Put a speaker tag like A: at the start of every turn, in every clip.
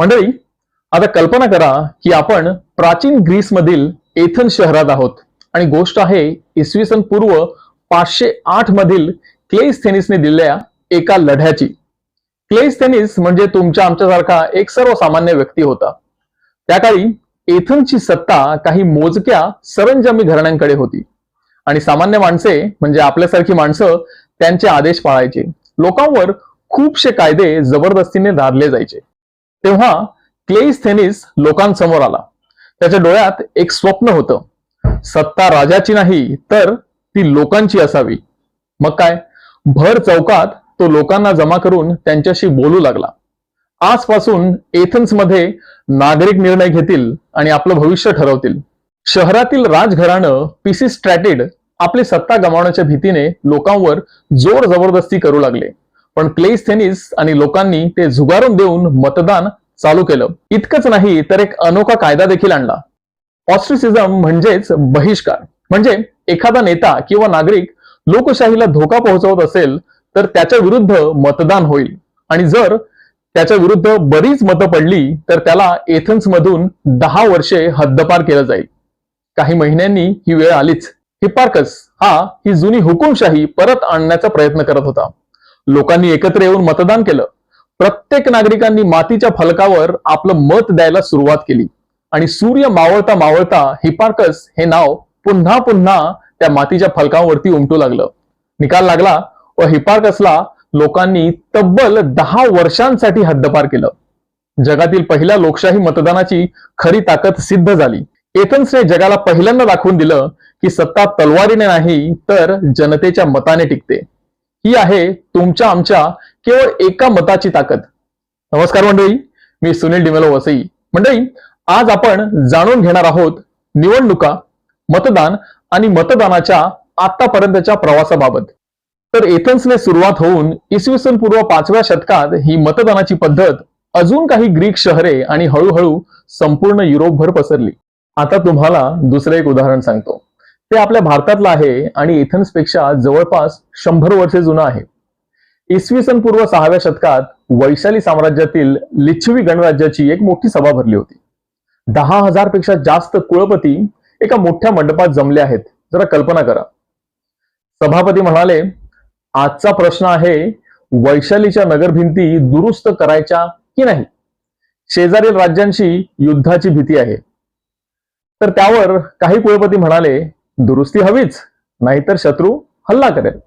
A: मंडळी आता कल्पना करा की आपण प्राचीन ग्रीसमधील एथन शहरात आहोत. आणि गोष्ट आहे इसवी सन पूर्व पाचशे आठ मधील क्लेस्थेनिसने दिलेल्या एका लढ्याची. क्लेस्थेनिस म्हणजे तुमच्या आमच्यासारखा एक सर्वसामान्य व्यक्ती होता. त्या काळी एथनची सत्ता काही मोजक्या सरंजामी घराण्यांकडे होती. आणि सामान्य माणसे म्हणजे आपल्यासारखी माणसं त्यांचे आदेश पाळायचे. लोकांवर खूपशे कायदे जबरदस्तीने धारले जायचे. तेव्हा क्लेइस्थेनिस लोकांसमोर आला. त्याच्या डोळ्यात एक स्वप्न होतं. सत्ता राजाची नाही तर ती लोकांची असावी. मग काय? भर चौकात तो लोकांना जमा करून त्यांच्याशी बोलू लागला. आजपासून एथन्समध्ये नागरिक निर्णय घेतील आणि आपलं भविष्य ठरवतील. शहरातील राजघराणं पीसी स्ट्रॅटेड आपली सत्ता गमावण्याच्या भीतीने लोकांवर जोर जबरदस्ती करू लागले. पण क्लेस्थेनिस आणि लोकांनी ते झुगारून देऊन मतदान चालू केलं. इतकंच नाही तर एक अनोखा कायदा देखील आणला. ऑस्ट्रिसिझम म्हणजेच बहिष्कार. म्हणजे एखादा नेता किंवा नागरिक लोकशाहीला धोका पोहोचवत असेल तर त्याच्या विरुद्ध मतदान होईल. आणि जर त्याच्या विरुद्ध बरीच मतं पडली तर त्याला एथन्स मधून दहा वर्षे हद्दपार केलं जाईल. काही महिन्यांनी ही वेळ आलीच. हिपार्कस हा ही जुनी हुकुमशाही परत आणण्याचा प्रयत्न करत होता. लोकांनी एकत्र येऊन मतदान केलं. प्रत्येक नागरिकांनी मातीच्या फलकावर आपलं मत द्यायला सुरुवात केली. आणि सूर्य मावळता मावळता हिपार्कस हे नाव पुन्हा पुन्हा त्या मातीच्या फलकावरती उमटू लागलं. निकाल लागला व हिपार्कसला लोकांनी तब्बल दहा वर्षांसाठी हद्दपार केलं. जगातील पहिल्या लोकशाही मतदानाची खरी ताकद सिद्ध झाली. एथन्सने जगाला पहिल्यांदा दाखवून दिलं की सत्ता तलवारीने नाही तर जनतेच्या मताने टिकते. ही आहे तुमच्या आमच्या केवळ एका मताची ताकद. नमस्कार मंडळी मी सुनील डिमेलो वसई. मंडळी आज आपण जाणून घेणार आहोत निवडणुका मतदान आणि मतदानाच्या आतापर्यंतच्या प्रवासाबाबत. तर एथन्सने सुरुवात होऊन इसवी सन पूर्व पाचव्या शतकात ही मतदानाची पद्धत अजून काही ग्रीक शहरे आणि हळूहळू संपूर्ण युरोपभर पसरली. आता तुम्हाला दुसरं एक उदाहरण सांगतो. ते आपल्या भारतातलं आहे आणि एथन्सपेक्षा जवळपास शंभर वर्षे जुनं आहे. इसवी सन पूर्व सहाव्या शतकात वैशाली साम्राज्यातील लिच्छवी गणराज्याची एक मोठी सभा भरली होती. दहा हजारपेक्षा जास्त कुळपती एका मोठ्या मंडपात जमले आहेत. जरा कल्पना करा. सभापती म्हणाले आजचा प्रश्न आहे वैशालीच्या नगरभिंती दुरुस्त करायच्या की नाही? शेजारील राज्यांशी युद्धाची भीती आहे. तर त्यावर काही कुळपती म्हणाले दुरुस्ती हवीच नाहीतर शत्रू हल्ला करेल.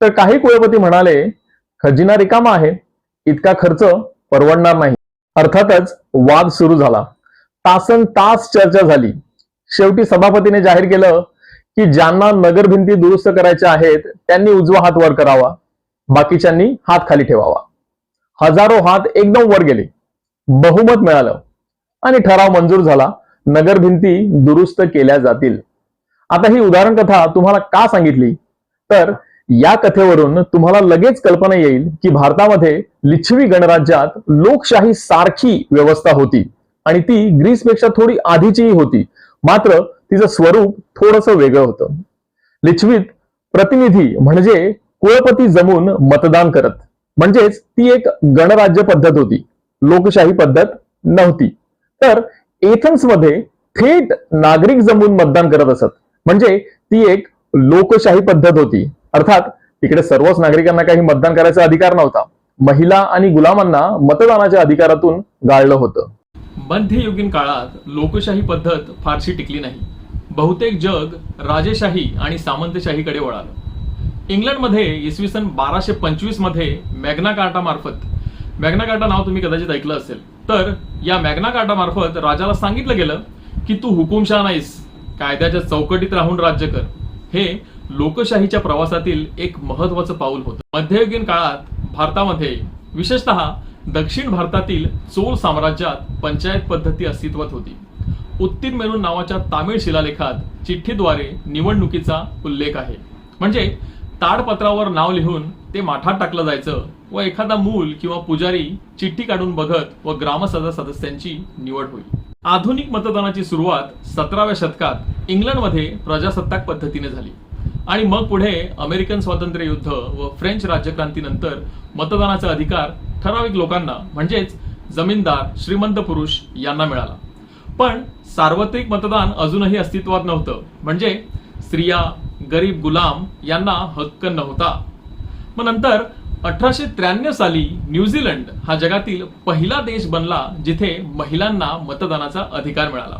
A: तर काही कुळपती म्हणाले खजिना रिकामा आहे इतका खर्च परवडणार नाही. अर्थातच वाद सुरू झाला. तासन तास चर्चा झाली. शेवटी सभापतीने जाहीर केलं की ज्यांना नगर भिंती दुरुस्त करायच्या आहेत त्यांनी उजवा हात वर करावा. बाकीच्यांनी हात खाली ठेवावा. हजारो हात एकदम वर गेले. बहुमत मिळालं. आणि ठराव मंजूर झाला नगर भिंती दुरुस्त केल्या जातील. आता ही उदाहरण कथा तुम्हाला का सांगितली? तर या कथेवरून तुम्हाला लगेच कल्पना येईल की भारतामध्ये लिच्छवी गणराज्यात लोकशाही सारखी व्यवस्था होती आणि ती ग्रीसपेक्षा थोडी आधीचीही होती. मात्र तिचं स्वरूप थोडस वेगळं होतं. लिच्छवीत प्रतिनिधी म्हणजे कुळपती जमून मतदान करत. म्हणजेच ती एक गणराज्य पद्धत होती. लोकशाही पद्धत नव्हती. तर एथन्समध्ये थेट नागरिक जमून मतदान करत असत. म्हणजे ती एक लोकशाही पद्धत होती. अर्थात तिकडे सर्वच नागरिकांना काही मतदान करायचा अधिकार नव्हता. महिला आणि गुलामांना मतदानाच्या अधिकारातून गाळलं होतं.
B: मध्ययुगीन काळात लोकशाही पद्धत फारशी टिकली नाही. बहुतेक जग राजेशाही आणि सामंतशाहीकडे वळालं. इंग्लंडमध्ये इसवी सन बाराशे पंचवीसमध्ये मॅग्ना कार्टा मार्फत मॅग्ना कार्टा नाव तुम्ही कदाचित ऐकलं असेल. तर या मॅग्ना कार्टा मार्फत राजाला सांगितलं गेलं की तू हुकुमशाह नाहीस. कायद्याच्या चौकटीत राहून राज्य कर. हे लोकशाहीच्या प्रवासातील एक महत्वाचं पाऊल होतं. मध्ययुगीन काळात भारतामध्ये विशेषतः दक्षिण भारतातील चोल साम्राज्यात पंचायत पद्धती अस्तित्वात होती. उत्तीन मेनून नावाच्या तामिळ शिलालेखात चिठ्ठीद्वारे निवडणुकीचा उल्लेख आहे. म्हणजे ताडपत्रावर नाव लिहून ते माठात टाकलं जायचं व एखादा मूल किंवा पुजारी चिठ्ठी काढून बघत व ग्रामसभा सदस्यांची निवड होईल. आधुनिक मतदानाची सुरुवात सतराव्या शतकात इंग्लंडमध्ये प्रजासत्ताक पद्धतीने झाली. आणि मग पुढे अमेरिकन स्वातंत्र्य युद्ध व फ्रेंच राज्यक्रांतीनंतर मतदानाचा अधिकार ठराविक लोकांना म्हणजेच जमीनदार श्रीमंत पुरुष यांना मिळाला. पण सार्वत्रिक मतदान अजूनही अस्तित्वात नव्हतं. म्हणजे स्त्रिया गरीब गुलाम यांना हक्क नव्हता. मग नंतर अठराशे त्र्याण्णव साली न्यूझीलंड हा जगातील पहिला देश बनला जिथे महिलांना मतदानाचा अधिकार मिळाला.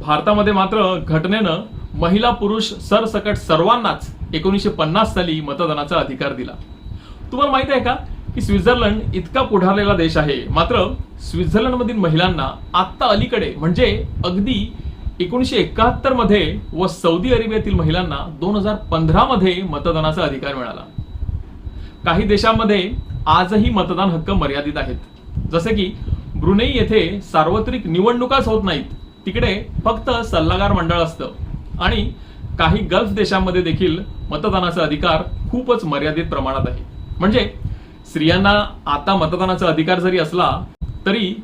B: भारतामध्ये मात्र घटनेनं महिला पुरुष सरसकट सर्वांनाच एकोणीसशे पन्नास साली मतदानाचा अधिकार दिला. तुम्हाला माहीत आहे का की स्वित्झर्लंड इतका पुढारलेला देश आहे? मात्र स्वित्झर्लंडमधील महिलांना आत्ता अलीकडे म्हणजे अगदी एकोणीसशे एकाहत्तरमध्ये व सौदी अरेबियातील महिलांना दोन हजार पंधरा मध्ये मतदानाचा अधिकार मिळाला. काही देशांमध्ये आजही मतदान हक्क मर्यादित आहेत. जसे की ब्रुनेई येथे सार्वत्रिक निवडणुकाच होत नाहीत. तिकडे फक्त सल्लागार मंडळ असतं. आणि काही गल्फ देशांमध्ये देखील मतदानाचा अधिकार खूपच मर्यादित प्रमाणात आहे. म्हणजे स्त्रियांना आता मतदानाचा अधिकार जरी असला तरी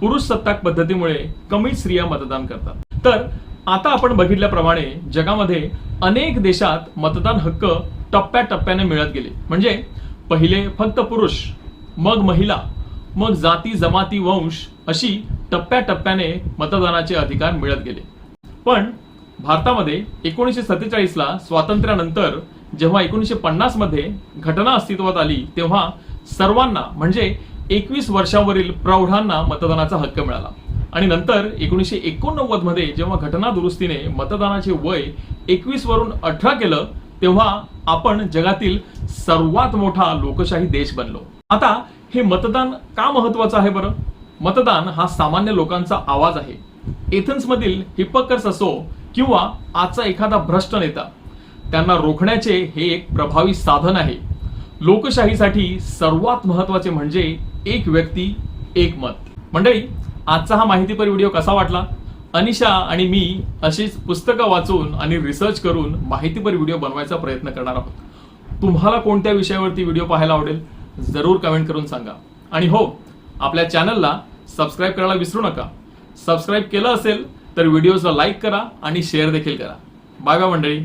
B: पुरुष सत्ताक पद्धतीमुळे कमी स्त्रिया मतदान करतात. तर आता आपण बघितल्याप्रमाणे जगामध्ये अनेक देशात मतदान हक्क टप्प्याटप्प्याने मिळत गेले. म्हणजे पहिले फक्त पुरुष मग महिला मग जाती जमाती वंश अशी टप्प्याटप्प्याने मतदानाचे अधिकार मिळत गेले. पण भारतामध्ये एकोणीसशे सत्तेचाळीसला स्वातंत्र्यानंतर जेव्हा एकोणीसशे पन्नासमध्ये घटना अस्तित्वात आली तेव्हा सर्वांना म्हणजे एकवीस वर्षावरील प्रौढांना मतदानाचा हक्क मिळाला. आणि नंतर एकोणीसशे एकोणनव्वदमध्ये जेव्हा घटना दुरुस्तीने मतदानाचे वय एकवीस वरून अठरा केलं तेव्हा आपण जगातील सर्वात मोठा लोकशाही देश बनलो. आता हे मतदान का महत्वाचं आहे बरं? मतदान हा सामान्य लोकांचा आवाज आहे. एथन्स मधील असो किंवा आजचा एखादा भ्रष्ट नेता त्यांना रोखण्याचे हे एक प्रभावी साधन आहे. लोकशाहीसाठी सर्वात महत्त्वाचे म्हणजे एक व्यक्ती एक मत. मंडळी आजचा हा माहितीपर व्हिडिओ कसा वाटला? अनिशा आणि मी अशीच पुस्तकं वाचून आणि रिसर्च करून माहितीपर व्हिडिओ बनवायचा प्रयत्न करणार आहोत. तुम्हाला कोणत्या विषयावरती व्हिडिओ पाहायला आवडेल जरूर कमेंट करून सांगा. आणि हो आपल्या चॅनलला सबस्क्राईब करायला विसरू नका. सबस्क्राईब केलं असेल तर व्हिडिओजला लाईक करा आणि शेअर देखील करा. बाय बाय मंडळी.